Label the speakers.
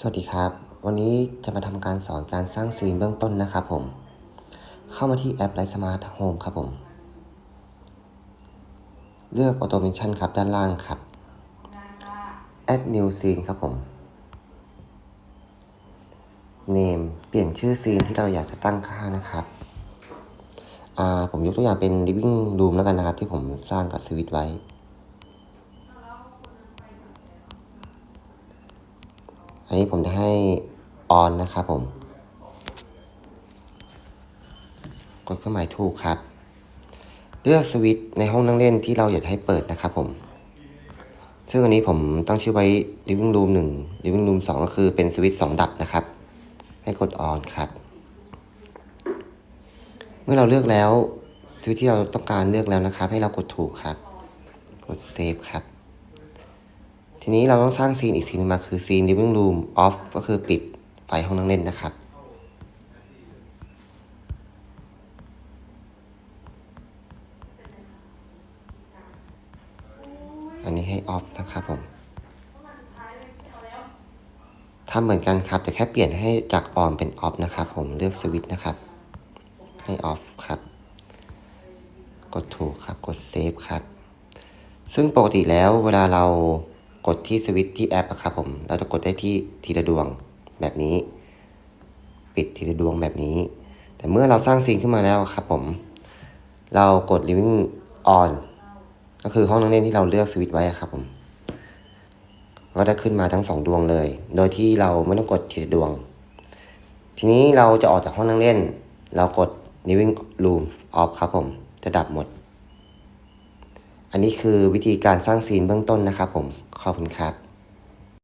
Speaker 1: สวัสดีครับ วันนี้จะมาทำการสอนการสร้างซีนเบื้องต้นนะครับผม เข้ามาที่แอป Light Smart Home ครับผม เลือก Automation ครับด้านล่างครับ Add New Scene ครับผม Name เปลี่ยนชื่อซีนที่เราอยากจะตั้งค่านะครับ ผมยกตัวอย่างเป็น Living Room แล้วกันนะครับ ที่ผมสร้างกับสวิตไว้ อันนี้ผมจะให้ on นะครับผม กดเครื่องหมายถูกครับ เลือกสวิตช์ในห้องนั่งเล่นที่เราอยากให้เปิดนะครับผม ซึ่งอันนี้ผมตั้งชื่อไว้ living room 1 living room 2 ก็คือเป็นสวิตช์2ดับนะครับ ให้กด on ครับ เมื่อเราเลือกแล้วสวิตช์ที่เราต้องการเลือกแล้วนะครับ ให้เรากดถูกครับ กด save ครับ ทีนี้เราต้องสร้างซีนอีกซีนนึงมาคือซีน living room off ก็คือปิดไฟห้องนั่งเล่นนะครับ อันนี้ให้ off นะครับผมทำเหมือนกันครับ แต่แค่เปลี่ยนให้จาก on เป็น off นะครับผมเลือกสวิตช์นะครับ ให้ off ครับ กดถูกครับ กด save ครับ ซึ่งปกติแล้วเวลาเรา กดที่สวิตช์ที่แอปอะครับผม เราจะกดได้ที่ทีละดวงแบบนี้ ปิดทีละดวงแบบนี้ แต่เมื่อเราสร้างซีนขึ้นมาแล้วครับผม เรากด living on ก็คือห้องนั่งเล่นที่เราเลือกสวิตช์ไว้ครับผมก็จะขึ้นมาทั้งสองดวงเลย โดยที่เราไม่ต้องกดทีละดวง ทีนี้เราจะออกจากห้องนั่งเล่น เรากด living room off ครับผม จะดับหมด อันนี้คือวิธีการสร้างซีนเบื้องต้นนะครับผม ขอบคุณครับ